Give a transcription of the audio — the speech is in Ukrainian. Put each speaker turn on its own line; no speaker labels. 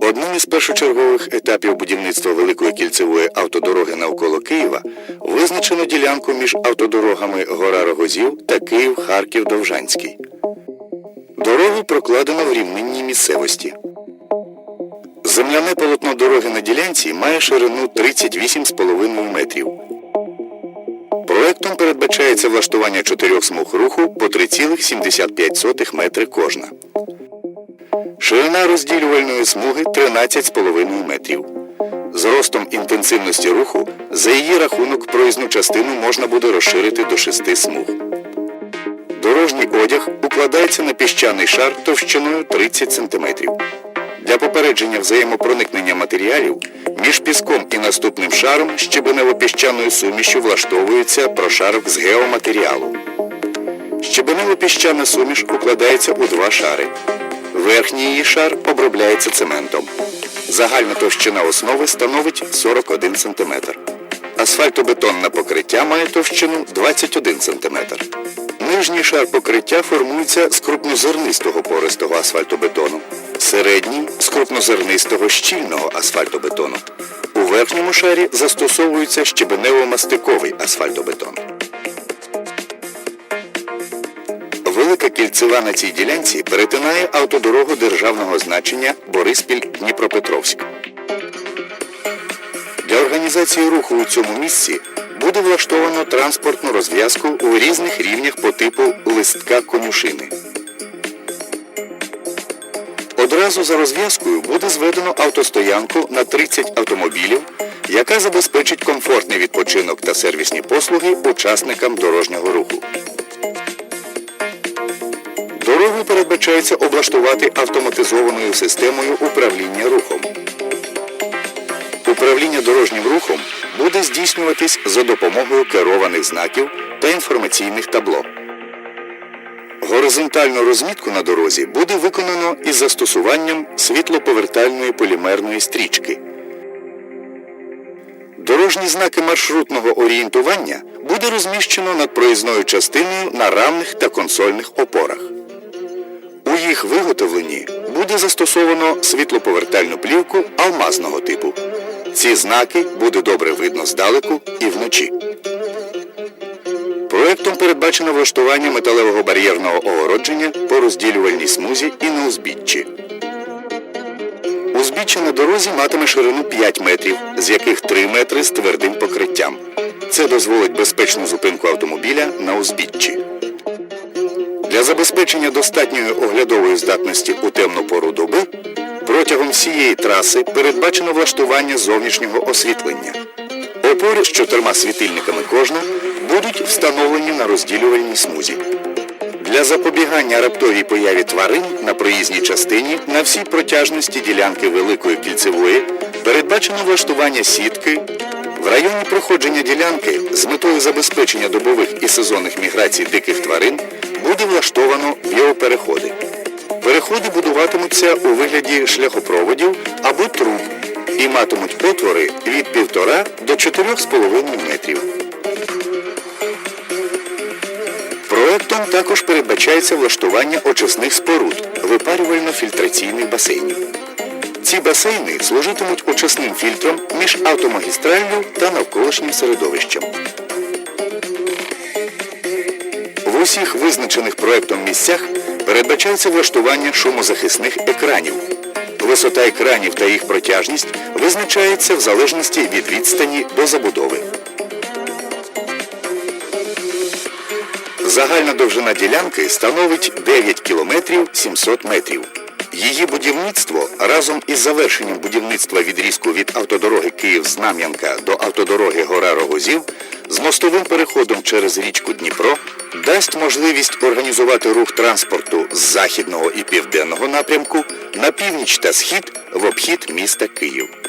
Одним із першочергових етапів будівництва Великої кільцевої автодороги навколо Києва визначено ділянку між автодорогами Гора Рогозів та Київ-Харків-Довжанський. Дорогу прокладено в рівнинній місцевості. Земляне полотно дороги на ділянці має ширину 38,5 метрів. Проектом передбачається влаштування чотирьох смуг руху по 3,75 метри кожна. Ширина розділювальної смуги 13,5 метрів. З ростом інтенсивності руху за її рахунок проїзну частину можна буде розширити до 6 смуг. Дорожній одяг укладається на піщаний шар товщиною 30 см. Для попередження взаємопроникнення матеріалів між піском і наступним шаром щебенево-піщаною сумішю влаштовується прошарок з геоматеріалу. Щебенево-піщана суміш укладається у два шари. Верхній її шар обробляється цементом. Загальна товщина основи становить 41 см. Асфальтобетонне покриття має товщину 21 см. Нижній шар покриття формується з крупнозернистого пористого асфальтобетону, середній з крупнозернистого щільного асфальтобетону. У верхньому шарі застосовується щебенево-мастиковий асфальтобетон. Кільцева на цій ділянці перетинає автодорогу державного значення Бориспіль-Дніпропетровськ. Для організації руху у цьому місці буде влаштовано транспортну розв'язку у різних рівнях по типу листка конюшини. Одразу за розв'язкою буде зведено автостоянку на 30 автомобілів, яка забезпечить комфортний відпочинок та сервісні послуги учасникам дорожнього руху. Передбачається облаштувати автоматизованою системою управління рухом. Управління дорожнім рухом буде здійснюватись за допомогою керованих знаків та інформаційних табло. Горизонтальну розмітку на дорозі буде виконано із застосуванням світлоповертальної полімерної стрічки. Дорожні знаки маршрутного орієнтування буде розміщено над проїзною частиною на рамних та консольних опорах. У їх виготовленні буде застосовано світлоповертальну плівку алмазного типу. Ці знаки буде добре видно здалеку і вночі. Проектом передбачено влаштування металевого бар'єрного огородження по розділювальній смузі і на узбіччі. Узбіччя на дорозі матиме ширину 5 метрів, з яких 3 метри з твердим покриттям. Це дозволить безпечну зупинку автомобіля на узбіччі. Для забезпечення достатньої оглядової здатності у темну пору доби протягом всієї траси передбачено влаштування зовнішнього освітлення. Опори з чотирма світильниками кожна будуть встановлені на розділювальній смузі. Для запобігання раптовій появі тварин на проїзній частині на всій протяжності ділянки Великої кільцевої передбачено влаштування сітки. В районі проходження ділянки з метою забезпечення добових і сезонних міграцій диких тварин буде влаштовано біопереходи. Переходи будуватимуться у вигляді шляхопроводів або труб і матимуть отвори від 1,5 до 4,5 метрів. Проектом також передбачається влаштування очисних споруд випарювально-фільтраційних басейнів. Ці басейни служитимуть очисним фільтром між автомагістраллю та навколишнім середовищем. Усіх визначених проектом місцях передбачається влаштування шумозахисних екранів. Висота екранів та їх протяжність визначається в залежності від відстані до забудови. Загальна довжина ділянки становить 9 кілометрів 700 метрів. Її будівництво разом із завершенням будівництва відрізку від автодороги Київ-Знам'янка до автодороги Гора Рогозів з мостовим переходом через річку Дніпро дасть можливість організувати рух транспорту з західного і південного напрямку на північ та схід в обхід міста Київ.